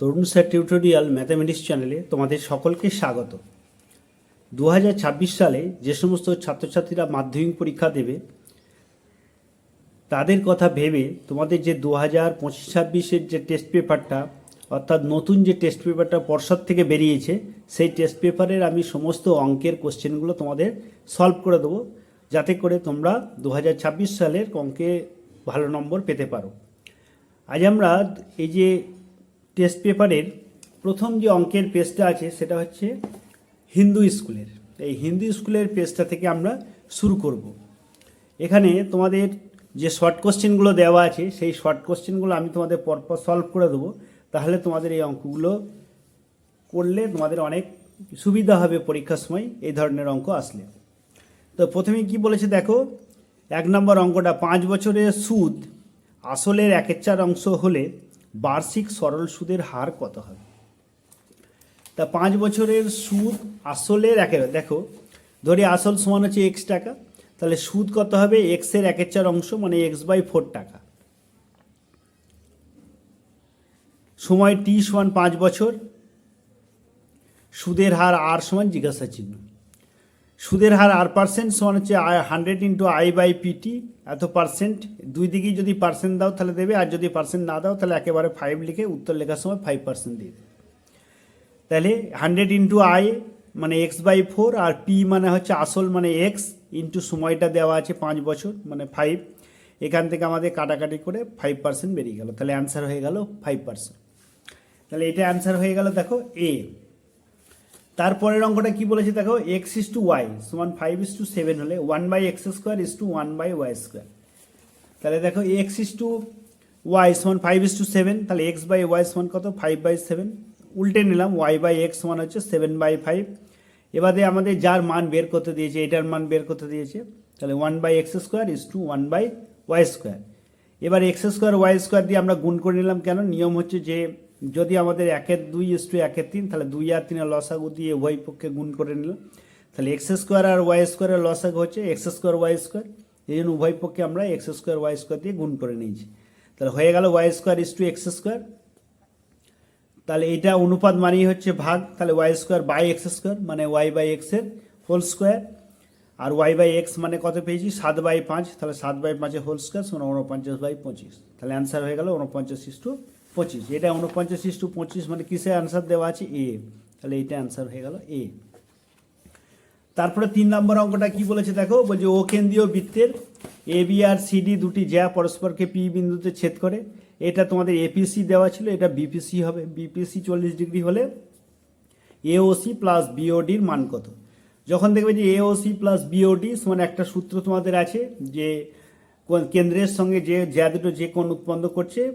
তরুণ sir tutorial mathematics চ্যানেলে তোমাদের সকলকে স্বাগত। দু হাজার ছাব্বিশ সালে যে সমস্ত ছাত্রছাত্রীরা মাধ্যমিক পরীক্ষা দেবে, তাদের কথা ভেবে তোমাদের যে দু হাজার পঁচিশ ছাব্বিশের যে টেস্ট পেপারটা অর্থাৎ নতুন যে টেস্ট পেপারটা পর্ষদ থেকে বেরিয়েছে, সেই টেস্ট পেপারের আমি সমস্ত অঙ্কের কোশ্চেনগুলো তোমাদের সলভ করে দেবো, যাতে করে তোমরা দু হাজার ছাব্বিশ সালের অঙ্কে ভালো নম্বর পেতে পারো। আজ আমরা এই যে টেস্ট পেপারের প্রথম যে অঙ্কের পেজটা আছে, সেটা হচ্ছে হিন্দু স্কুলের। এই হিন্দু স্কুলের পেজটা থেকে আমরা শুরু করব। এখানে তোমাদের যে শর্ট কোশ্চেনগুলো দেওয়া আছে, সেই শর্ট কোশ্চেনগুলো আমি তোমাদের পরপর সলভ করে দেবো। তাহলে তোমাদের এই অঙ্কগুলো করলে তোমাদের অনেক সুবিধা হবে পরীক্ষার সময় এই ধরনের অঙ্ক আসলে। তো প্রথমে কি বলেছে দেখো, এক নম্বর অঙ্কটা, পাঁচ বছরের সুদ আসলের একের চার অংশ হলে বার্ষিক সরল সুদের হার কত হবে তা পাঁচ বছরের সুদ আসলের একের, দেখো, ধরি আসল সমান হচ্ছে এক্স টাকা, তাহলে সুদ কত হবে? এক্সের একের চার অংশ মানে এক্স বাই ফোর টাকা। সময় টি সমান পাঁচ বছর, সুদের হার আর সমান জিজ্ঞাসা চিহ্ন সুদের হার আর পার্সেন্ট সমান হচ্ছে hundred into I by PT এত পার্সেন্ট দুই দিকেই যদি পার্সেন্ট দাও তাহলে দেবে, আর যদি পার্সেন্ট না দাও তাহলে একেবারে ফাইভ লিখে উত্তর লেখার সময় ফাইভ পার্সেন্ট দিয়ে দেবে। তাহলে হান্ড্রেড ইন্টু আই মানে এক্স বাই ফোর আর পি মানে হচ্ছে আসল মানে এক্স ইন্টু সময়টা দেওয়া আছে পাঁচ বছর মানে ফাইভ এখান থেকে আমাদের কাটাকাটি করে ফাইভ পার্সেন্ট বেরিয়ে গেল। তাহলে অ্যান্সার হয়ে গেল ফাইভ পার্সেন্ট তাহলে এটা অ্যান্সার হয়ে গেল, দেখো এ তারপরের অঙ্কটা কি বলেছে দেখো এক্স ইস টু ওয়াই সমান ফাইভ ইস টু সেভেন হলে one by x square is to one by y square তাহলে দেখো এক্স ইস টু ওয়াই সমান ফাইভ ইস টু সেভেন তাহলে এক্স বাই ওয়াই সমান কত? ফাইভ বাই সেভেন উল্টে নিলাম ওয়াই বাই এক্স সমান হচ্ছে সেভেন বাই ফাইভ এবারে আমাদের যার মান বের করতে দিয়েছে, এটার মান বের করতে দিয়েছে, তাহলে one by x square is to one by y square এবার এক্স স্কোয়ার ওয়াই স্কোয়ার দিয়ে আমরা গুণ করে নিলাম কেন? নিয়ম হচ্ছে যে যদি আমাদের একের দুই ইস টু একের তিন, তাহলে দুই আর তিনের লসাগু দিয়ে উভয় পক্ষে গুণ করে নিলাম। তাহলে এক্স স্কোয়ার আর ওয়াই স্কোয়ারের লসাগু হচ্ছে এক্স স্কোয়ার ওয়াই স্কোয়ার এই জন্য উভয় পক্ষে আমরা এক্স স্কোয়ার ওয়াই স্কোয়ার দিয়ে গুণ করে নিয়েছি। তাহলে হয়ে গেল y square is to x square তাহলে এটা অনুপাত মানেই হচ্ছে ভাগ। তাহলে y square by x square মানে ওয়াই বাই এক্সের হোল স্কোয়ার আর ওয়াই বাই এক্স মানে কত পেয়েছি? সাত বাই পাঁচ। তাহলে সাত বাই পাঁচের হোল স্কোয়ার সমান উনপঞ্চাশ বাই পঁচিশ। তাহলে অ্যান্সার হয়ে গেল উনপঞ্চাশ ইস টু পঁচিশ। এটা উনপঞ্চাশ ইস টু পঁচিশ মানে কিসে অ্যান্সার দেওয়া আছে? এ তাহলে এইটা অ্যান্সার হয়ে গেল এ তারপরে তিন নম্বর অঙ্কটা কি বলেছে দেখো? বলছে ও কেন্দ্রীয় বৃত্তের এ বি আর সিডি দুটি জ্যা পরস্পরকে পি বিন্দুতে ছেদ করে, এটা তোমাদের এপিসি দেওয়া ছিল, এটা বিপিসি হবে। বিপিসি চল্লিশ ডিগ্রি হলে এওসি প্লাস বিওডির মান কত? যখন দেখবে যে এওসি প্লাস বিওডি সমান একটা সূত্র তোমাদের আছে, যে কোন- কেন্দ্রের সঙ্গে যে, যা দুটো যে কোণ উৎপন্ন করছে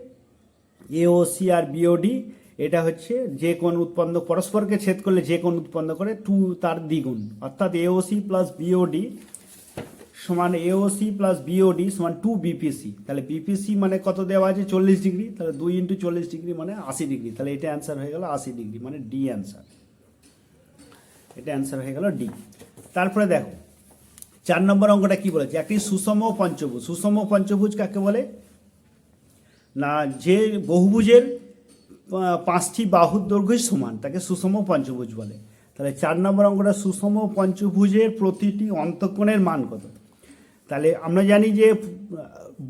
এওসি আর বিওডি এটা হচ্ছে যে কোন উৎপন্ন পরস্পরকে ছেদ করলে যে কোন উৎপন্ন করে টু তার দ্বিগুণ। অর্থাৎ এওসি প্লাস বিওডি সমান এওসি প্লাস বিওডি সমান টু বিপিসি তাহলে বিপিসি মানে কত দেওয়া আছে? চল্লিশ ডিগ্রি। তাহলে দুই ইন্টু চল্লিশ ডিগ্রি মানে আশি ডিগ্রি। তাহলে এটা অ্যান্সার হয়ে গেল আশি ডিগ্রি মানে ডি অ্যান্সার এটা অ্যান্সার হয়ে গেল ডি তারপরে দেখো, চার নম্বর অঙ্কটা কি বলেছে? একটি সুষম পঞ্চভুজ। সুষম পঞ্চভুজ কাকে বলে? না, যে বহুভুজের পাঁচটি বাহুর দৈর্ঘ্যই সমান, তাকে সুষম পঞ্চভুজ বলে। তাহলে চার নম্বর অঙ্কটা সুষম পঞ্চভুজের প্রতিটি অন্তঃকোণের মান কত? তাহলে আমরা জানি যে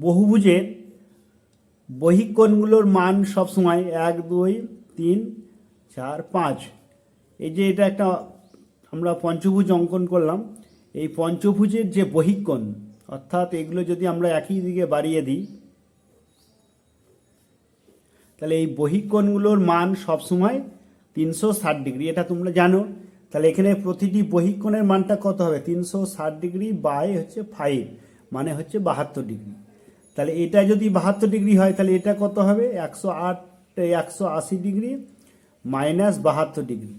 বহুভুজের বহিকোণগুলোর মান সবসময় এক, দুই, তিন, চার, পাঁচ। এই যে এটা একটা আমরা পঞ্চভুজ অঙ্কন করলাম, এই পঞ্চভুজের যে বহিকোণ অর্থাৎ এগুলো যদি আমরা একই দিকে বাড়িয়ে দিই তাহলে এই বহিকোণগুলোর মান সবসময় তিনশো ষাট ডিগ্রি, এটা তোমরা জানো। তাহলে এখানে প্রতিটি বহিকোণের মানটা কত হবে? তিনশো ষাট ডিগ্রি বাই হচ্ছে ফাইভ মানে হচ্ছে বাহাত্তর ডিগ্রি। তাহলে এটা যদি বাহাত্তর ডিগ্রি হয়, তাহলে এটা কত হবে? একশো আট একশো আশি ডিগ্রি মাইনাস বাহাত্তর ডিগ্রি,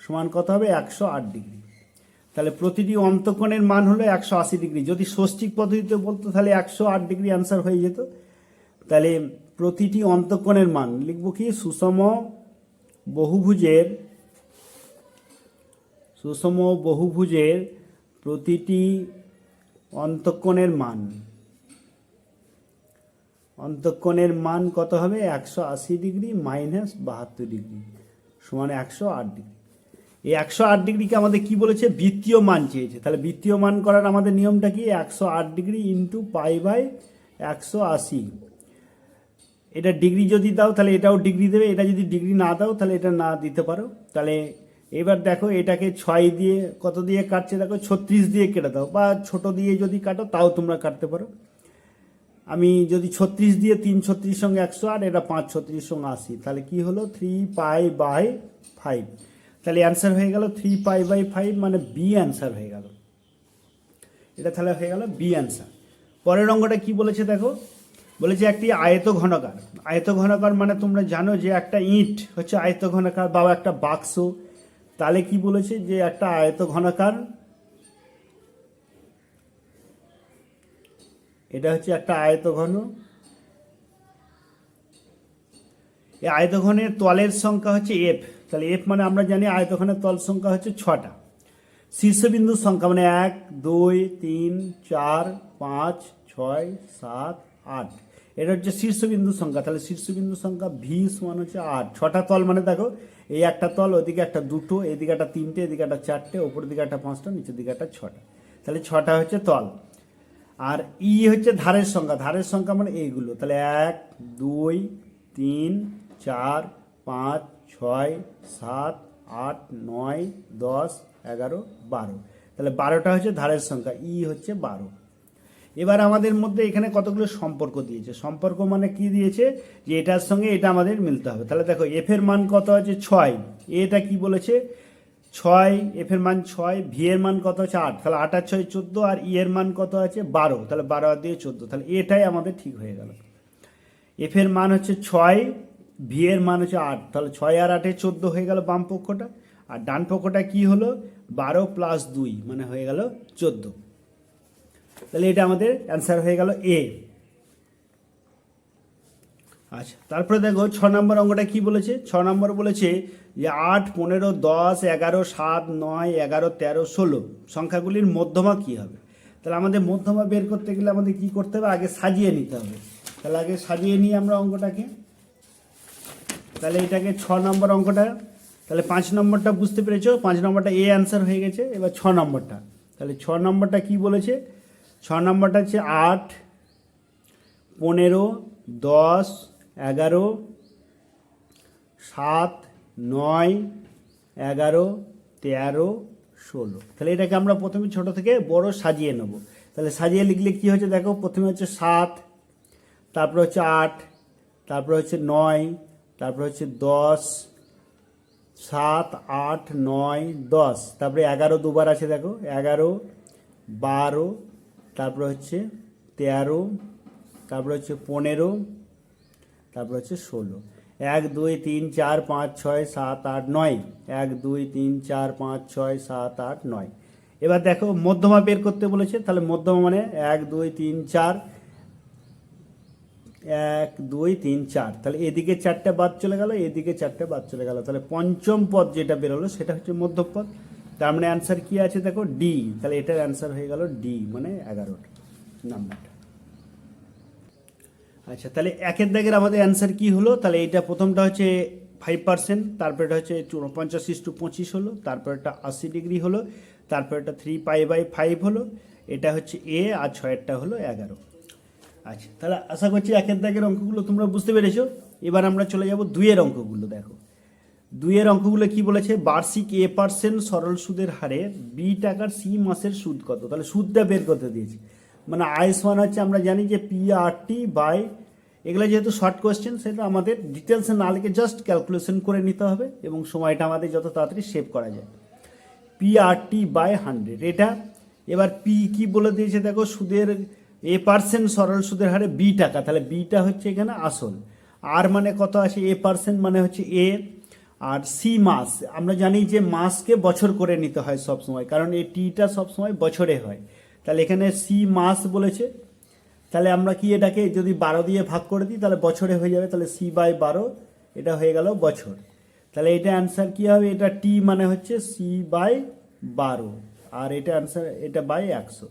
সমান কত হবে? একশো আট ডিগ্রি। তাহলে প্রতিটি অন্তকোণের মান হলো একশো আশি ডিগ্রি। যদি ষষ্ঠিক পদ্ধতিতে বলতো, তাহলে একশো আট ডিগ্রি অ্যান্সার হয়ে যেত। তাহলে প্রতিটি অন্তকোণের মান লিখব কি? সুষম বহুভুজের সুষম বহুভুজের প্রতিটি অন্তকোণের মান। অন্তঃকোণের মান কত হবে? একশো আশি ডিগ্রি মাইনাস বাহাত্তর ডিগ্রি সমান একশো আট ডিগ্রি। এই একশো আট ডিগ্রিকে আমাদের কি বলেছে? বৃত্তীয় মান চেয়েছে। তাহলে বৃত্তীয় মান করার আমাদের নিয়মটা কি? একশো আট ডিগ্রি ইন্টু পাই বাই একশো আশি। এটা ডিগ্রি যদি দাও, তাহলে এটাও ডিগ্রি দেবে, এটা যদি ডিগ্রি না দাও, তাহলে এটা না দিতে পারো। তাহলে এবার দেখো, এটাকে ছয় দিয়ে কত দিয়ে কাটছে? দেখো, ছত্রিশ দিয়ে কেটে দাও, বা ছোট দিয়ে যদি কাটো, তাও তোমরা কাটতে পারো। আমি যদি ছত্রিশ দিয়ে তিন ছত্রিশ সঙ্গে একশো আর এটা পাঁচ ছত্রিশ সঙ্গে আশি, তাহলে কি হলো? থ্রি পাই বাই ফাইভ তাহলে অ্যান্সার হয়ে গেল থ্রি পাই বাই ফাইভ মানে বি অ্যান্সার হয়ে গেল। এটা তাহলে হয়ে গেল বি অ্যান্সার পরের অঙ্গটা কি বলেছে দেখো? বলেছে একটি আয়ত ঘনকার আয়ত ঘনকার মানে তোমরা জানো যে একটা ইট হচ্ছে আয়ত ঘনকার বা একটা বাক্স। তাহলে কি বলেছে যে একটা আয়ত ঘনকার এটা হচ্ছে একটা আয়ত ঘন এই আয়তঘনের তলের সংখ্যা হচ্ছে এফ তাহলে এফ মানে আমরা জানি আয়তঘনের তল সংখ্যা হচ্ছে ছটা। শীর্ষবিন্দুর সংখ্যা মানে এক, দুই, তিন, চার, পাঁচ, ছয়, সাত, আট। এটা হচ্ছে শীর্ষবিন্দুর সংখ্যা। তাহলে শীর্ষবিন্দুর সংখ্যা ভি সমান হচ্ছে আট। ছটা তল মানে দেখো, এই একটা তল ওদিকে একটা দুটো এদিকে একটা তিনটে, এদিকে একটা চারটে ওপর দিকে একটা পাঁচটা, নিচের দিকে একটা ছটা। তাহলে ছটা হচ্ছে তল। আর ই হচ্ছে ধারের সংখ্যা। ধারের সংখ্যা মানে এইগুলো। তাহলে এক, দুই, তিন, চার, পাঁচ, ছয়, সাত, আট, নয়, দশ, এগারো, বারো। তাহলে বারোটা হচ্ছে ধারের সংখ্যা। ই হচ্ছে বারো। এবার আমাদের মধ্যে এখানে কতগুলো সম্পর্ক দিয়েছে। সম্পর্ক মানে কি দিয়েছে? যে এটার সঙ্গে এটা আমাদের মিলতে হবে। তাহলে দেখো এফ এর মান কত আছে? ছয়। এটা কি বলেছে? ছয় এফ এর মান ছয় ভি এর মান কত আছে? আট। তাহলে আট আর ছয় চোদ্দ, আর ই এর মান কত আছে? বারো। তাহলে বারো আর দিয়ে চোদ্দ। তাহলে এটাই আমাদের ঠিক হয়ে গেল। এফ এর মান হচ্ছে ছয় ভি এর মান হচ্ছে আট। তাহলে ছয় আর আটে চোদ্দ হয়ে গেল বাম পক্ষটা। আর ডান পক্ষটা কি হলো? বারো প্লাস দুই মানে হয়ে গেল চোদ্দ। তাহলে এটা আমাদের অ্যান্সার হয়ে গেল এ আচ্ছা তারপরে দেখো ছ নম্বর অঙ্কটা কি বলেছে? ছ নম্বর বলেছে যে আট, পনেরো, দশ, এগারো, সাত, নয়, এগারো, তেরো, ষোলো। সংখ্যাগুলির মধ্যমা কি হবে? তাহলে আমাদের মধ্যমা বের করতে গেলে আমাদের কি করতে হবে? আগে সাজিয়ে নিতে হবে। তাহলে আগে সাজিয়ে নিই আমরা অঙ্কটাকে। তাহলে এটাকে ছ নম্বর অঙ্কটা, তাহলে পাঁচ নম্বরটা বুঝতে পেরেছ? পাঁচ নম্বরটা এ অ্যান্সার হয়ে গেছে। এবার ছ নম্বরটা। তাহলে ছ নম্বরটা কি বলেছে? ছ নম্বরটা হচ্ছে আট, পনেরো, দশ, এগারো, সাত, নয়, এগারো, তেরো, ষোলো। তাহলে এটাকে আমরা প্রথমে ছোট থেকে বড় সাজিয়ে নেব। তাহলে সাজিয়ে লিখলে কি হচ্ছে দেখো? প্রথমে হচ্ছে সাত, তারপর হচ্ছে আট, তারপর হচ্ছে নয়, তারপর হচ্ছে দশ, সাত, আট, নয়, দশ। তারপরে এগারো দুবার আছে দেখো? এগারো, বারো তারপর হচ্ছে তেরো, তারপর হচ্ছে পনেরো, তারপর হচ্ছে ষোলো। এক, দুই, তিন, চার, পাঁচ, ছয়, সাত, আট, নয়। এক, দুই, তিন, চার, পাঁচ, ছয়, সাত, আট, নয়। এবার দেখো মধ্যমা বের করতে বলেছে, তাহলে মধ্যমা মানে এক, দুই, তিন, চার। এক, দুই, তিন, চার। তাহলে এদিকে চারটে বাদ চলে গেল, এদিকে চারটে বাদ চলে গেল। তাহলে পঞ্চম পদ যেটা বেরোলো, সেটা হচ্ছে মধ্যপদ। তার মানে অ্যান্সার কি আছে দেখো? ডি তাহলে এটার অ্যান্সার হয়ে গেল ডি মানে এগারোটা নাম্বারটা আচ্ছা তাহলে একের দাগের আমাদের অ্যান্সার কি হলো? তাহলে এইটা প্রথমটা হচ্ছে ফাইভ পার্সেন্ট তারপর এটা হচ্ছে চু- পঞ্চাশ ইস টু পঁচিশ হলো তারপর এটা আশি ডিগ্রি হলো তারপর এটা থ্রি পাই বাই ফাইভ হলো, এটা হচ্ছে এ আর ছয়েরটা হলো এগারো। আচ্ছা তাহলে আশা করছি একের দাগের অঙ্কগুলো তোমরা বুঝতে পেরেছ। এবার আমরা চলে যাব দুইয়ের অঙ্কগুলো, দেখো। দুইয়ের অঙ্কগুলো কি বলেছে? বার্ষিক এ পার্সেন্ট সরল সুদের হারে বি টাকার সি মাসের সুদ কত? তাহলে সুদটা বের করতে দিয়েছে। মানে আইস ওয়ান হচ্ছে আমরা জানি যে পি আর টি বাই, এগুলো যেহেতু শর্ট কোয়েশ্চেন, সেটা আমাদের ডিটেলসে না লিখে জাস্ট ক্যালকুলেশন করে নিতে হবে এবং সময়টা আমাদের যত তাড়াতাড়ি সেভ করা যায়। P R T by hundred, এটা এবার পি কি বলে দিয়েছে? দেখো, সুদের এ পার্সেন্ট সরল সুদের হারে বি টাকা, তাহলে বিটা হচ্ছে এখানে আসল। আর মানে কত আছে এ পার্সেন্ট মানে হচ্ছে এ আর সি মাস, আমরা জানি যে মাসকে বছর করে নিতে হয় সব সময়, কারণ এই টিটা সব সময় বছরে হয়। তাহলে এখানে সি মাস বলেছে, তাহলে আমরা কি এটাকে যদি বারো দিয়ে ভাগ করে দিই, তাহলে বছরে হয়ে যাবে, তাহলে সি বাই বারো, এটা হয়ে গেল বছর। তাহলে এটা অ্যান্সার কি হবে? এটা টি মানে হচ্ছে সি বাই বারো, আর এটা অ্যান্সার, এটা বাই একশো।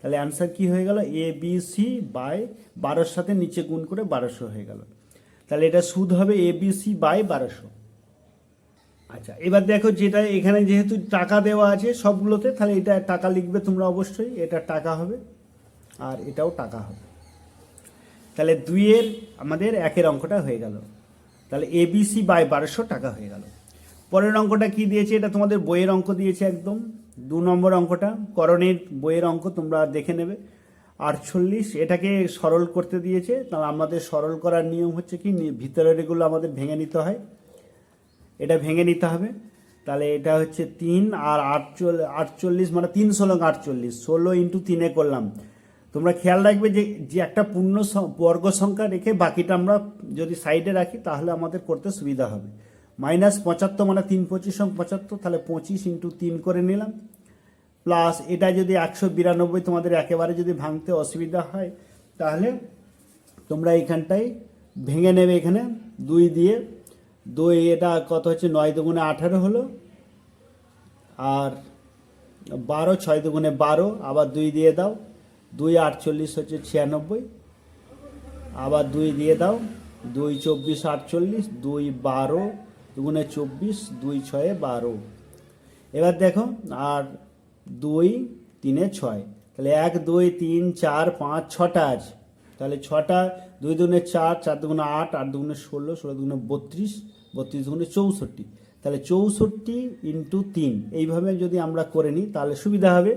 তাহলে অ্যান্সার কি হয়ে গেল? এ, বি, সি বাই বারোর সাথে নিচে গুণ করে বারোশো হয়ে গেল। তাহলে এটা সুদ হবে এ, বি, সি বাই বারোশো। আচ্ছা এবার দেখো যেটা এখানে যেহেতু টাকা দেওয়া আছে সবগুলোতে, তাহলে এটা টাকা লিখবে তোমরা অবশ্যই, এটা টাকা হবে আর এটাও টাকা হবে। তাহলে দুইয়ের, আমাদের একের অঙ্কটা হয়ে গেল। তাহলে এবিসি বাই বারোশো টাকা হয়ে গেল। পরের অঙ্কটা কি দিয়েছে? এটা তোমাদের বইয়ের অঙ্ক দিয়েছে একদম। দু নম্বর অঙ্কটা, করণের বইয়ের অঙ্ক তোমরা দেখে নেবে। আটচল্লিশ, এটাকে সরল করতে দিয়েছে। তাহলে আমাদের সরল করার নিয়ম হচ্ছে কি? ভিতরের এগুলো আমাদের ভেঙে নিতে হয়। এটা ভেঙে নিতে হবে। তাহলে এটা হচ্ছে তিন আর আটচল্লিশ আটচল্লিশ মানে তিন ষোলো আটচল্লিশ, ষোলো ইন্টু তিনে করলাম। তোমরা খেয়াল রাখবে যে যে একটা পূর্ণ বর্গ সংখ্যা রেখে বাকিটা আমরা যদি সাইডে রাখি, তাহলে আমাদের করতে সুবিধা হবে। মাইনাস পঁচাত্তর মানে তিন পঁচিশ পঁচাত্তর, তাহলে পঁচিশ ইন্টু তিন করে নিলাম। প্লাস এটা যদি একশো বিরানব্বই তোমাদের একেবারে যদি ভাঙতে অসুবিধা হয়, তাহলে তোমরা এইখানটায় ভেঙে নেবে এখানে দুই দিয়ে দুই, এটা কত হচ্ছে? নয় দুগুণে আঠারো হলো। আর বারো, ছয় দুগুণে বারো, আবার দুই দিয়ে দাও। দুই আটচল্লিশ হচ্ছে ছিয়ানব্বই। আবার দুই দিয়ে দাও। দুই চব্বিশ আটচল্লিশ, দুই বারো দুগুণে চব্বিশ, দুই ছয়ে বারো। এবার দেখো, আর দুই, তিনে ছয়। তাহলে এক, দুই, তিন, চার, পাঁচ, ছটা আছে। তাহলে ছটা দুই দুগুণে চার চার দুগুণে আট আট দুগুণে ষোলো ষোলো দুগুণে বত্রিশ বত্রিশ দুগুণে চৌষট্টি। তাহলে চৌষট্টি ইন্টু তিন, এইভাবে যদি আমরা করে নিই, তাহলে সুবিধা হবে।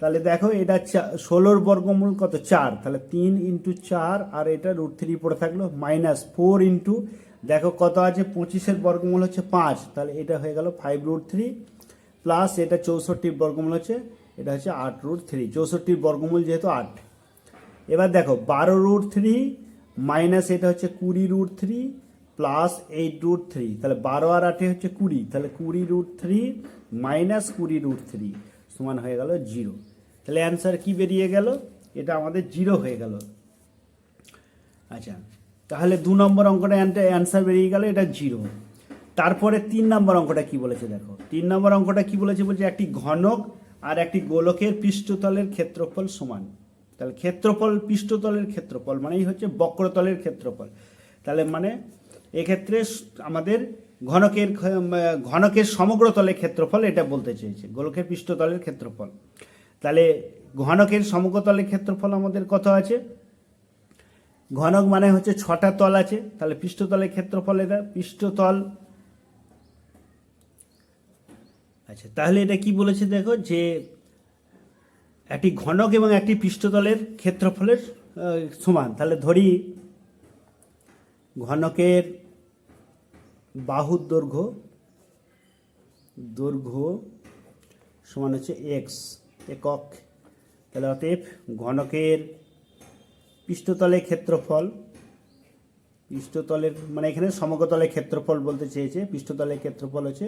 তাহলে দেখো, এটা চা- ষোলোর বর্গমূল কত? চার। তাহলে তিন ইন্টু চার, আর এটা রুট থ্রি পড়ে থাকল, মাইনাস ফোর ইন্টু, দেখো কত আছে? পঁচিশের বর্গমূল হচ্ছে পাঁচ। তাহলে এটা হয়ে গেল ফাইভ রুট থ্রি, প্লাস এটা চৌষট্টির বর্গমূল হচ্ছে, এটা হচ্ছে আট রুট থ্রি। চৌষট্টির বর্গমূল যেহেতু আট এবার দেখো, বারো রুট থ্রি মাইনাস এটা হচ্ছে কুড়ি root three plus eight root three তাহলে বারো আর আটে হচ্ছে কুড়ি। তাহলে কুড়ি রুট থ্রি মাইনাস কুড়ি রুট থ্রি সমান হয়ে গেল জিরো তাহলে অ্যান্সার কি বেরিয়ে গেল? এটা আমাদের জিরো হয়ে গেল। আচ্ছা তাহলে দু নম্বর অঙ্কটা অ্যান্সার বেরিয়ে গেল, এটা জিরো তারপরে তিন নম্বর অঙ্কটা কি বলেছে দেখো? তিন নম্বর অঙ্কটা কি বলেছে? বলছে একটি ঘনক আর একটি গোলকের পৃষ্ঠতলের ক্ষেত্রফল সমান। তাহলে ক্ষেত্রফল পৃষ্ঠতলের ক্ষেত্রফল মানেই হচ্ছে বক্রতলের ক্ষেত্রফল। তাহলে মানে এক্ষেত্রে আমাদের ঘনকের ঘনকের সমগ্র তলের ক্ষেত্রফল এটা বলতে চেয়েছে, গোলকের পৃষ্ঠতলের ক্ষেত্রফল। তাহলে ঘনকের সমগ্রতলের ক্ষেত্রফল আমাদের কত আছে? ঘনক মানে হচ্ছে ছটা তল আছে, তাহলে পৃষ্ঠতলের ক্ষেত্রফল এটা, পৃষ্ঠতল। আচ্ছা তাহলে এটা কি বলেছে দেখো যে একটি ঘনক এবং একটি পৃষ্ঠতলের ক্ষেত্রফলের সমান। তাহলে ধরি, ঘনকের বাহুর দৈর্ঘ্য দৈর্ঘ্য সমান হচ্ছে এক্স একক। তাহলে অতএব ঘনকের পৃষ্ঠতলের ক্ষেত্রফল, পৃষ্ঠতলের মানে এখানে সমগ্রতলের ক্ষেত্রফল বলতে চেয়েছে, পৃষ্ঠতলের ক্ষেত্রফল হচ্ছে,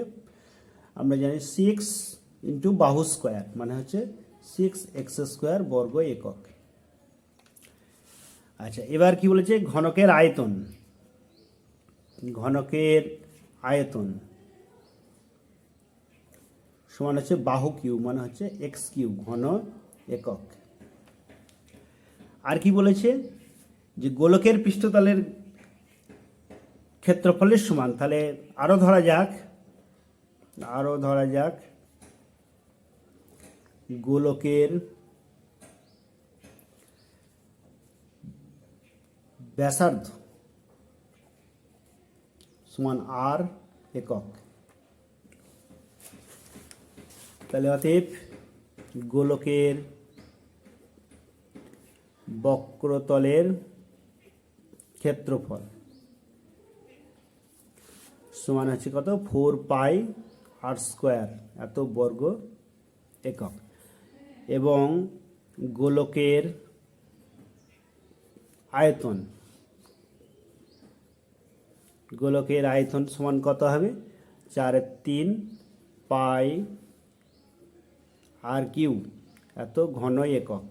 আমরা জানি সিক্স ইন্টু বাহু স্কোয়ার মানে হচ্ছে সিক্স এক্স স্কোয়ার বর্গ একক। আচ্ছা এবার কি বলেছে? ঘনকের আয়তন। ঘনকের আয়তন সমান হচ্ছে বাহু কিউ মানে হচ্ছে এক্স কিউ ঘন একক। আর কি বলেছে? যে গোলকের পৃষ্ঠতলের ক্ষেত্রফলের সমান, তাহলে আরও ধরা যাক আরও ধরা যাক। গোলকের ব্যাসার্ধ সমান আর একক। তাহলে অতএব গোলকের বক্রতলের ক্ষেত্রফল সমান হচ্ছে কত? ফোর পাই আর স্কোয়ার এত বর্গ একক। এবং গোলকের আয়তন। গোলকের আয়তন সমান কত হবে? চারের তিন পাই আর কিউ, এত ঘন একক।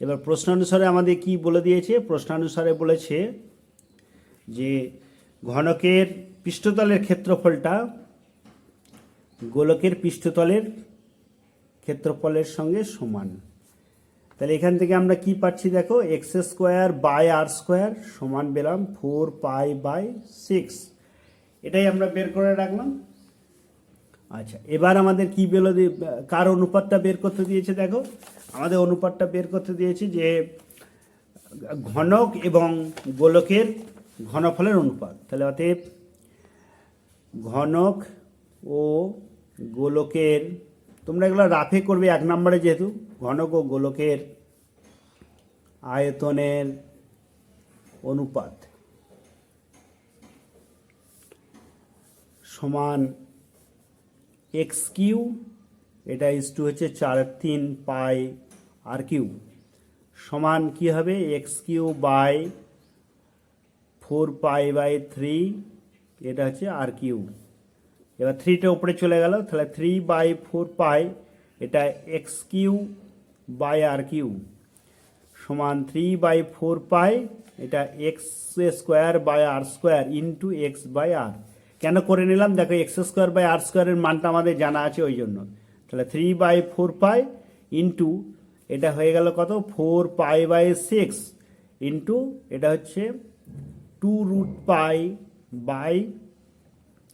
এবার প্রশ্নানুসারে আমাদের কি বলে দিয়েছে? প্রশ্নানুসারে বলেছে যে ঘনকের পৃষ্ঠতলের ক্ষেত্রফলটা গোলকের পৃষ্ঠতলের ক্ষেত্রফলের সঙ্গে সমান। তাহলে এখান থেকে আমরা কি পাচ্ছি দেখো? X square by r square সমান পেলাম ফোর পাই বাই সিক্স এটাই আমরা বের করে রাখলাম। আচ্ছা এবার আমাদের কি বেলো কার অনুপাতটা বের করতে দিয়েছে দেখো? আমাদের অনুপাতটা বের করতে দিয়েছে যে ঘনক এবং গোলকের ঘনফলের অনুপাত। তাহলে অতএব ঘনক ও গোলকের তোমরা এগুলো রাফে করবে এক নম্বরে যেহেতু, ঘনক ও গোলকের আয়তনের অনুপাত সমান এক্স কিউ এটা ইস টু হচ্ছে চার তিন পাই আর কিউ সমান কি হবে? X Q by four pi by three এটা হচ্ছে আর কিউ এবার থ্রিটা উপরে চলে গেল, তাহলে থ্রি বাই ফোর পাই এটা x Q by r Q, সমান থ্রি বাই ফোর পাই এটা x square by r square into x by r কেন করে নিলাম? দেখো এক্স স্কোয়ার বাই আর স্কোয়ারের মানটা আমাদের জানা আছে ওই জন্য। তাহলে three by four pi into এটা হয়ে গেল কত? Four pi by six into এটা হচ্ছে two root pi by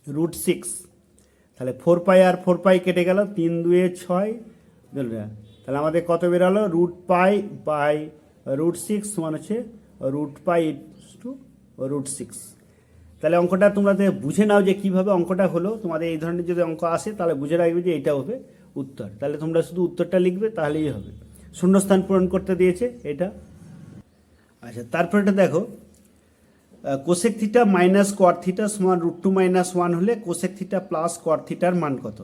root six তাহলে ফোর পাই আর ফোর পাই কেটে গেল তিন, দুয়ে ছয় না? তাহলে আমাদের কত বেরোলো? Root pi by root six সমান হচ্ছে root pi two root six তাহলে অঙ্কটা তোমরা বুঝে নাও যে কীভাবে অঙ্কটা হলো, তোমাদের এই ধরনের যদি অঙ্ক আসে, তাহলে বুঝে রাখবে যে এটা হবে উত্তর। তাহলে তোমরা শুধু উত্তরটা লিখবে, তাহলেই হবে। শূন্যস্থান পূরণ করতে দিয়েছে এটা। আচ্ছা তারপর এটা দেখো। Cosec theta minus cot theta সমান রুট টু মাইনাস ওয়ান হলে কোসেক থিটা প্লাস কর থিটার মান কত?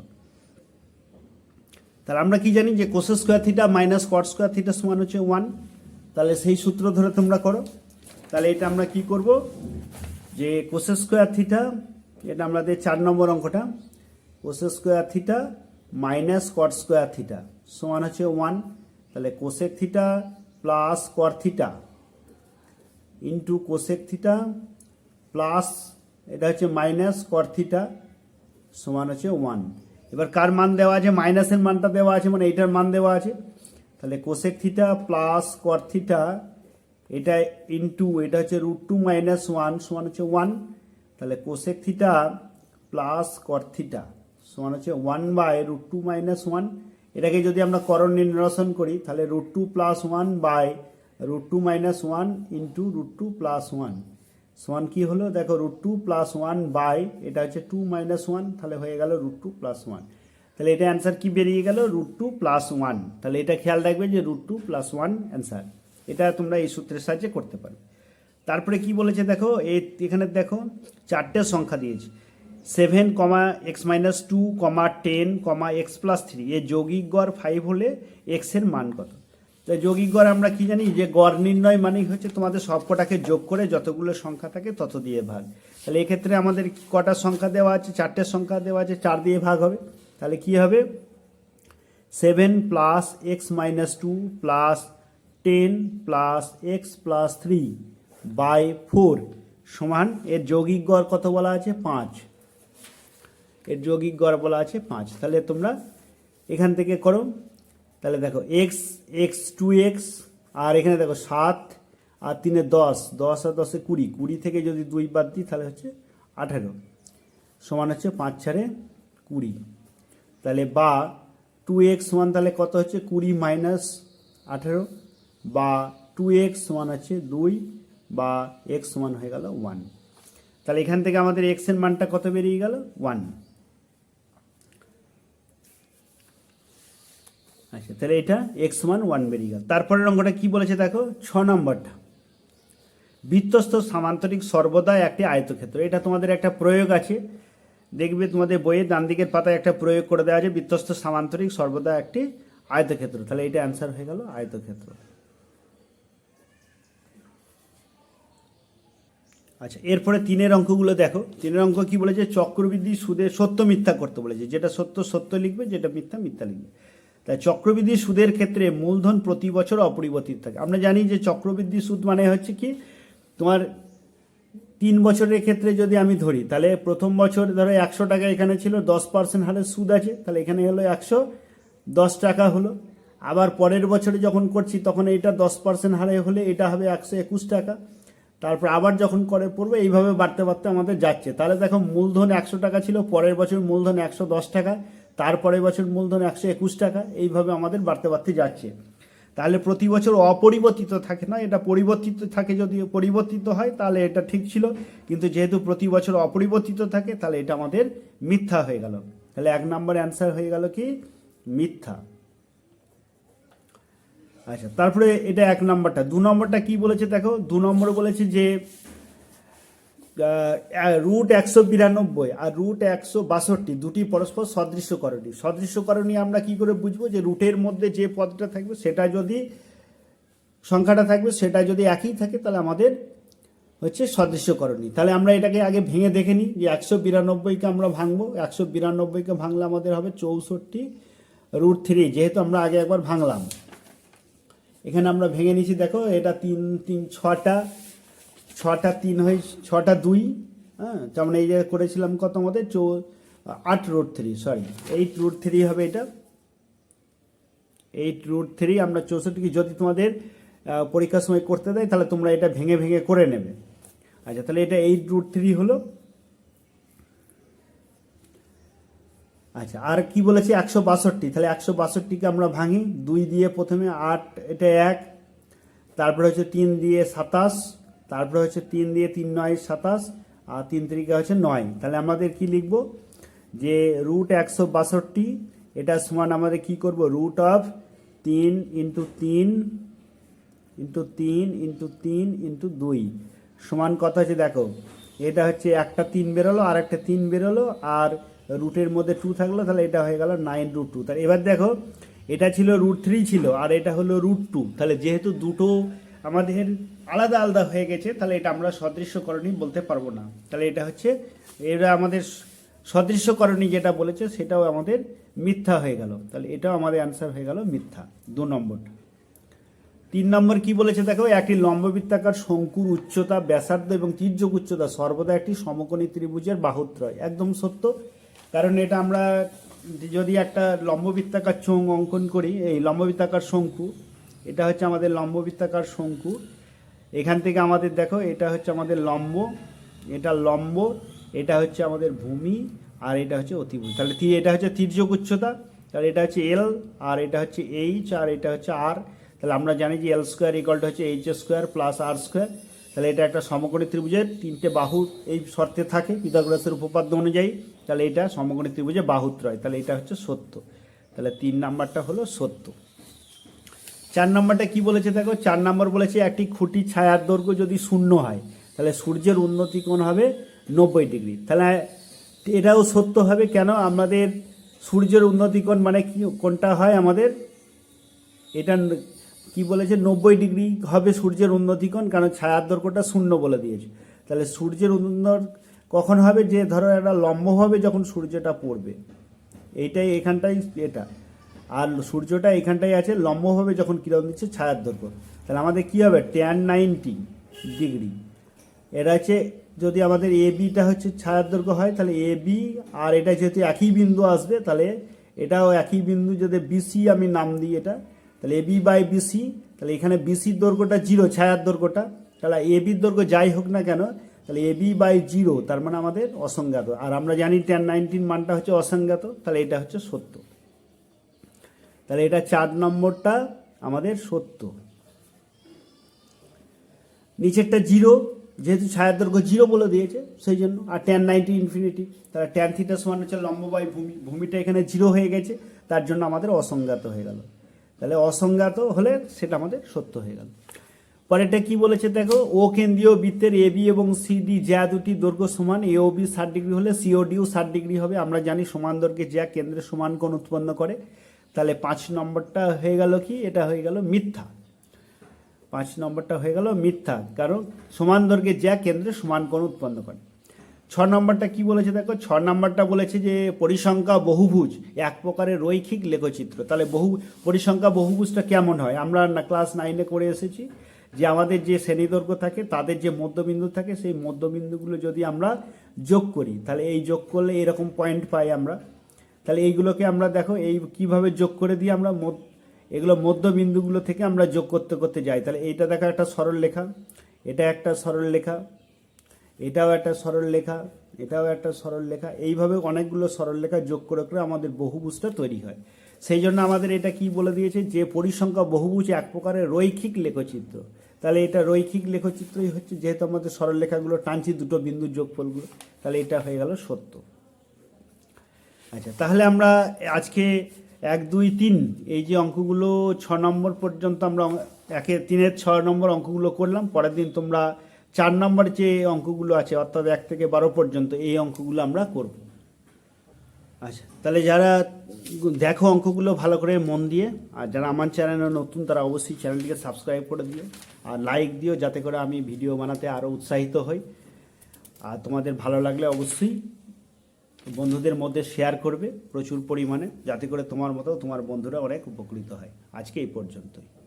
তাহলে আমরা কি জানি যে cosec square theta minus cot square theta সমান হচ্ছে ওয়ান তাহলে সেই সূত্র ধরে তোমরা করো। তাহলে এটা আমরা কি করব? যে কোসেক স্কোয়ার থিটা এটা আমাদের চার নম্বর অঙ্কটা। Cosec square theta minus cot square theta সমান হচ্ছে ওয়ান তাহলে cosec theta plus cot theta into cosec theta plus এটা হচ্ছে মাইনাস কর থিটা সমান হচ্ছে ওয়ান এবার কার মান দেওয়া আছে? মাইনাসের মানটা দেওয়া আছে মানে এইটার মান দেওয়া আছে। তাহলে cosec theta plus cot theta এটা ইন্টু এটা হচ্ছে রুট টু মাইনাস ওয়ান সমান হচ্ছে ওয়ান তাহলে cosec theta plus cot theta সমান হচ্ছে one by root two minus one এটাকে যদি আমরা করণ নির্ণয়ন করি, তাহলে root two plus one by root two minus one into root two plus one সমান কি হলো? দেখো root two plus one by এটা হচ্ছে টু মাইনাস ওয়ান তাহলে হয়ে গেল রুট টু প্লাস ওয়ান তাহলে এটা অ্যান্সার কি বেরিয়ে গেল? রুট টু প্লাস ওয়ান তাহলে এটা খেয়াল রাখবে যে root two plus one answer এটা তোমরা এই সূত্রের সাহায্যে করতে পারো। তারপরে কি বলেছে দেখো? এই এখানে দেখো, চারটে সংখ্যা দিয়েছে। Seven comma x minus two comma ten comma x plus three এর যৌগিক গড় ফাইভ হলে এক্সের মান কত? তো যৌগিক গড় আমরা কি জানি? যে গড় নির্ণয় মানেই হচ্ছে তোমাদের সবকটাকে যোগ করে যতগুলো সংখ্যা থাকে তত দিয়ে ভাগ। তাহলে এক্ষেত্রে আমাদের কটা সংখ্যা দেওয়া আছে? চারটে সংখ্যা দেওয়া আছে, চার দিয়ে ভাগ হবে। তাহলে কি হবে? Seven plus x minus two plus ten plus x plus three by four সমান এর যৌগিক গড় কত বলা আছে? পাঁচ। এর যৌগিক গড় বলা আছে পাঁচ। তাহলে তোমরা এখান থেকে করো। তাহলে দেখো এক্স এক্স টু এক্স আর এখানে দেখো সাত, আর তিনে দশ দশ আর দশে কুড়ি। কুড়ি থেকে যদি দুই বাদ দিই, তাহলে হচ্ছে আঠেরো। সমান হচ্ছে পাঁচ চারে কুড়ি। তাহলে বা টু এক্স সমান তাহলে কত হচ্ছে? কুড়ি মাইনাস আঠেরো। বা টু এক্স সমান হচ্ছে দুই, বা এক্স সমান হয়ে গেল ওয়ান তাহলে এখান থেকে আমাদের এক্সের মানটা কত বেরিয়ে গেল? ওয়ান আচ্ছা তাহলে এটা এক্স সমান ওয়ান বেরিয়ে গেল। তারপরের অঙ্কটা কি বলেছে দেখো? ছ নম্বরটা। বৃত্তস্থ সামান্তরিক সর্বদা একটি আয়তক্ষেত্র। এটা তোমাদের একটা প্রয়োগ আছে। দেখবে তোমাদের বইয়ের ডান দিকের পাতায় একটা প্রয়োগ করে দেওয়া আছে বৃত্তস্থ সামান্তরিক সর্বদা একটি আয়তক্ষেত্র। তাহলে এটা অ্যান্সার হয়ে গেল আয়তক্ষেত্র। আচ্ছা এরপরে তিনের অঙ্কগুলো দেখো। তিনের অঙ্ক কি বলেছে? চক্রবৃদ্ধি সুদে সত্য মিথ্যা করতে বলেছে। যেটা সত্য সত্য লিখবে, যেটা মিথ্যা মিথ্যা লিখবে। তাই চক্রবৃদ্ধি সুদের ক্ষেত্রে মূলধন প্রতি বছর অপরিবর্তিত থাকে। আমরা জানি যে চক্রবৃদ্ধি সুদ মানে হচ্ছে কি, তোমার তিন বছরের ক্ষেত্রে যদি আমি ধরি, তাহলে প্রথম বছর ধরো একশো টাকা এখানে ছিল, দশ পার্সেন্ট হারে সুদ আছে, তাহলে এখানে হলো একশো, দশ টাকা হলো। আবার পরের বছরে যখন করছি, তখন এটা দশ পার্সেন্ট হারে হলে এটা হবে একশো একুশ টাকা। তারপর আবার যখন করে পড়বে, এইভাবে বাড়তে বাড়তে আমাদের যাচ্ছে। তাহলে দেখো মূলধন একশো টাকা ছিল, পরের বছর মূলধন একশো দশ টাকা। তারপরের বছর মূলধন একশো একুশ টাকা, এইভাবে আমাদের বাড়তে বাড়তে যাচ্ছে। তাহলে প্রতি বছর অপরিবর্তিত থাকে না, এটা পরিবর্তিত থাকে যদি পরিবর্তিত হয়, তাহলে এটা ঠিক ছিল। কিন্তু যেহেতু প্রতি বছর অপরিবর্তিত থাকে, তাহলে এটা আমাদের মিথ্যা হয়ে গেল। তাহলে এক নম্বর অ্যান্সার হয়ে গেল কি? মিথ্যা। আচ্ছা তারপরে এটা এক নম্বরটা। দু নম্বরটা কি বলেছে দেখো? দু নম্বর বলেছে যে রুট একশো বিরানব্বই আর রুট একশো বাষট্টি, দুটি পরস্পর সদৃশ্যকরণী সদৃশ্যকরণী আমরা কি করে বুঝব? যে রুটের মধ্যে যে পদটা থাকবে, সেটা যদি সংখ্যাটা থাকবে, সেটা যদি একই থাকে, তাহলে আমাদের হচ্ছে সদৃশ্যকরণী তাহলে আমরা এটাকে আগে ভেঙে দেখে নিই যে একশো বিরানব্বইকে আমরা ভাঙবো। একশো বিরানব্বইকে ভাঙলে আমাদের হবে চৌষট্টি রুট থ্রি যেহেতু আমরা আগে একবার ভাঙলাম। এখানে আমরা ভেঙে নিয়েছি, দেখো, এটা তিন তিন, ছটা ছটা তিন হয়ে ছটা দুই হ্যাঁ? যেমন এই যে করেছিলাম কত আমাদের? চৌ আট root three sorry eight root three হবে এটা। এইট রুট থ্রি আমরা চৌষট্টিকে যদি তোমাদের পরীক্ষার সময় করতে দেয়, তাহলে তোমরা এটা ভেঙে ভেঙে করে নেবে। আচ্ছা তাহলে এটা এইট রুট থ্রি হলো। আচ্ছা আর কি বলেছি? একশো বাষট্টি। তাহলে একশো বাষট্টিকে আমরা ভাঙি। দুই দিয়ে প্রথমে আট, এটা এক। তারপরে হচ্ছে তিন দিয়ে সাতাশ। তারপরে হচ্ছে তিন দিয়ে তিন নয় সাতাশ, আর তিন তিরিকে হচ্ছে নয়। তাহলে আমাদের কি লিখব? যে রুট একশো বাষট্টি, এটা সমান আমাদের কি করব? রুট অফ তিন ইন্টু তিন ইন্টু তিন ইন্টু তিন ইন্টু দুই। সমান কথা হচ্ছে দেখো? এটা হচ্ছে একটা তিন বেরোলো আর একটা তিন বেরোলো, আর রুটের মধ্যে টু থাকল, তাহলে এটা হয়ে গেল নাইন রুট টু তাহলে এবার দেখো, এটা ছিল রুট থ্রি ছিল, আর এটা হলো রুট টু তাহলে যেহেতু দুটো আমাদের আলাদা আলাদা হয়ে গেছে, তাহলে এটা আমরা সদৃশ্যকরণী বলতে পারব না। তাহলে এটা হচ্ছে, এরা আমাদের সদৃশ্যকরণী যেটা বলেছে, সেটাও আমাদের মিথ্যা হয়ে গেল। তাহলে এটাও আমাদের অ্যান্সার হয়ে গেল মিথ্যা, দু নম্বরটা তিন নম্বর কি বলেছে দেখো, একটি লম্ববৃত্তাকার শঙ্কুর উচ্চতা, ব্যাসার্ধ এবং তির্যক উচ্চতা সর্বদা একটি সমকোণী ত্রিভুজের বাহুত্রয়, একদম সত্য। কারণ এটা আমরা যদি একটা লম্ববৃত্তাকার চোঙ অঙ্কন করি, এই লম্ববৃত্তাকার শঙ্কু, এটা হচ্ছে আমাদের লম্ববৃত্তাকার শঙ্কু এখান থেকে আমাদের দেখো, এটা হচ্ছে আমাদের লম্ব, এটা লম্ব, এটা হচ্ছে আমাদের ভূমি, আর এটা হচ্ছে অতিভূমি। তাহলে এটা হচ্ছে তির্যক উচ্চতা তাহলে এটা হচ্ছে এল আর এটা হচ্ছে এইচ আর এটা হচ্ছে আর তাহলে আমরা জানি যে এল স্কোয়ার ইকালটা হচ্ছে H square plus R square তাহলে এটা একটা সমকোণী ত্রিভুজের তিনটে বাহু এই শর্তে থাকে, পিথাগোরাসের উপপাদ্য অনুযায়ী। তাহলে এটা সমকোণী ত্রিভুজের বাহুত্রয়, তাহলে এটা হচ্ছে সত্য। তাহলে তিন নাম্বারটা হলো সত্য। চার নম্বরটা কি বলেছে দেখো? চার নম্বর বলেছে একটি খুঁটি ছায়ার দৈর্ঘ্য যদি শূন্য হয়, তাহলে সূর্যের উন্নতি কোণ হবে? নব্বই ডিগ্রি। তাহলে এটাও সত্য হবে কেন? আমাদের সূর্যের উন্নতি কোণ মানে কি, কোনটা হয় আমাদের? এটা কি বলেছে? নব্বই ডিগ্রি হবে সূর্যের উন্নতি উন্নতিকোণ কারণ ছায়ার দৈর্ঘ্যটা শূন্য বলে দিয়েছে। তাহলে সূর্যের উন্নত কখন হবে? যে ধরো একটা লম্ব হবে যখন সূর্যটা পড়বে। এইটাই এখানটাই এটা। আর সূর্যটা এখানটাই আছে, লম্বভাবে যখন কিরণ দিচ্ছে, ছায়ার দৈর্ঘ্য। তাহলে আমাদের কি হবে? টেন নাইনটি ডিগ্রি এটা হচ্ছে যদি আমাদের এ বিটা হচ্ছে ছায়ার দৈর্ঘ্য হয়, তাহলে এ বি আর এটা যেহেতু একই বিন্দু আসবে, তাহলে এটাও একই বিন্দু, যদি বিসি আমি নাম দিই এটা, তাহলে এ বি বাই বিসি তাহলে এখানে বিসির দৈর্ঘ্যটা জিরো ছায়ার দৈর্ঘ্যটা। তাহলে এ বির দৈর্ঘ্য যাই হোক না কেন, তাহলে এ বি বাই জিরো তার মানে আমাদের অসংজ্ঞাত। আর আমরা জানি টেন নাইনটিন মানটা হচ্ছে অসংজ্ঞাত, তাহলে এটা হচ্ছে সত্য। তাহলে এটা চার নম্বরটা আমাদের সত্য। নিচেরটা জিরো, যেহেতু ছায়ার দৈর্ঘ্য জিরো বলে দিয়েছে, সেই জন্য। আর টেন নাইনটি ইনফিনিটি তাহলে টেন থিটা সমান হচ্ছে লম্ব বাই ভূমি, ভূমিটা এখানে জিরো হয়ে গেছে, তার জন্য আমাদের অসংজ্ঞাত হয়ে গেল। তাহলে অসংজ্ঞাত হলে সেটা আমাদের সত্য হয়ে গেল। পরেরটা কি বলেছে দেখো? ও কেন্দ্রীয় বৃত্তের এ বি এবং সি ডি যা দুটি দৈর্ঘ্য সমান এ ও বি ষাট ডিগ্রি হলে সিও ডিও ষাট ডিগ্রি হবে। আমরা জানি সমান দৈর্ঘ্যে যা কেন্দ্রে সমান কোণ উৎপন্ন করে। তাহলে পাঁচ নম্বরটা হয়ে গেল কি? এটা হয়ে গেল মিথ্যা। পাঁচ নম্বরটা হয়ে গেল মিথ্যা। কারণ সমান দৈর্ঘ্যে যা কেন্দ্রে সমান কোণ উৎপন্ন করে। ছ নম্বরটা কি বলেছে দেখো? ছ নম্বরটা বলেছে যে পরিসংখ্যা বহুভুজ, এক প্রকারের রৈখিক লেখচিত্র। তাহলে বহু, পরিসংখ্যা বহুভুজটা কেমন হয়? আমরা না ক্লাস নাইনে করে এসেছি যে আমাদের যে শ্রেণীদৈর্ঘ্য থাকে, তাদের যে মধ্যবিন্দু থাকে, সেই মধ্যবিন্দুগুলো যদি আমরা যোগ করি, তাহলে এই যোগ করলে এরকম পয়েন্ট পাই আমরা। তাহলে এইগুলোকে আমরা দেখো, এই কীভাবে যোগ করে দিয়ে আমরা এগুলো মধ্যবিন্দুগুলো থেকে আমরা যোগ করতে করতে যাই। তাহলে এইটা দেখো একটা সরল লেখা, এটা একটা সরল লেখা, এটাও একটা সরল লেখা, এটাও একটা সরল লেখা। এইভাবে অনেকগুলো সরল লেখা যোগ করে করে আমাদের বহুভুজটা তৈরি হয়। সেই জন্য আমাদের এটা কি বলে দিয়েছে? যে পরিসংখ্যা বহুভুজ এক প্রকারের রৈখিক লেখচিত্র। তাহলে এটা রৈখিক লেখচিত্রই হচ্ছে, যেহেতু আমাদের সরল লেখাগুলো টানছি দুটো বিন্দুর যোগফলগুলো, তাহলে এটা হয়ে গেল সত্য। আচ্ছা তাহলে আমরা আজকে এক, দুই, তিন, এই যে অঙ্কগুলো ছ নম্বর পর্যন্ত আমরা একে তিনের ছয় নম্বর অঙ্কগুলো করলাম, পরের দিন তোমরা চার নম্বর যে অঙ্কগুলো আছে, অর্থাৎ এক থেকে বারো পর্যন্ত এই অঙ্কগুলো আমরা করব। আচ্ছা তাহলে যারা দেখো অঙ্কগুলো ভালো করে মন দিয়ে, আর যারা আমার চ্যানেলে নতুন, তারা অবশ্যই চ্যানেলটিকে সাবস্ক্রাইব করে দিও, আর লাইক দিও, যাতে করে আমি ভিডিও বানাতে আরও উৎসাহিত হই। আর তোমাদের ভালো লাগলে অবশ্যই বন্ধুদের মধ্যে শেয়ার করবে প্রচুর পরিমাণে, যাতে করে তোমার মতো তোমার বন্ধুরা অনেক উপকৃত হয়। আজকে এই পর্যন্তই।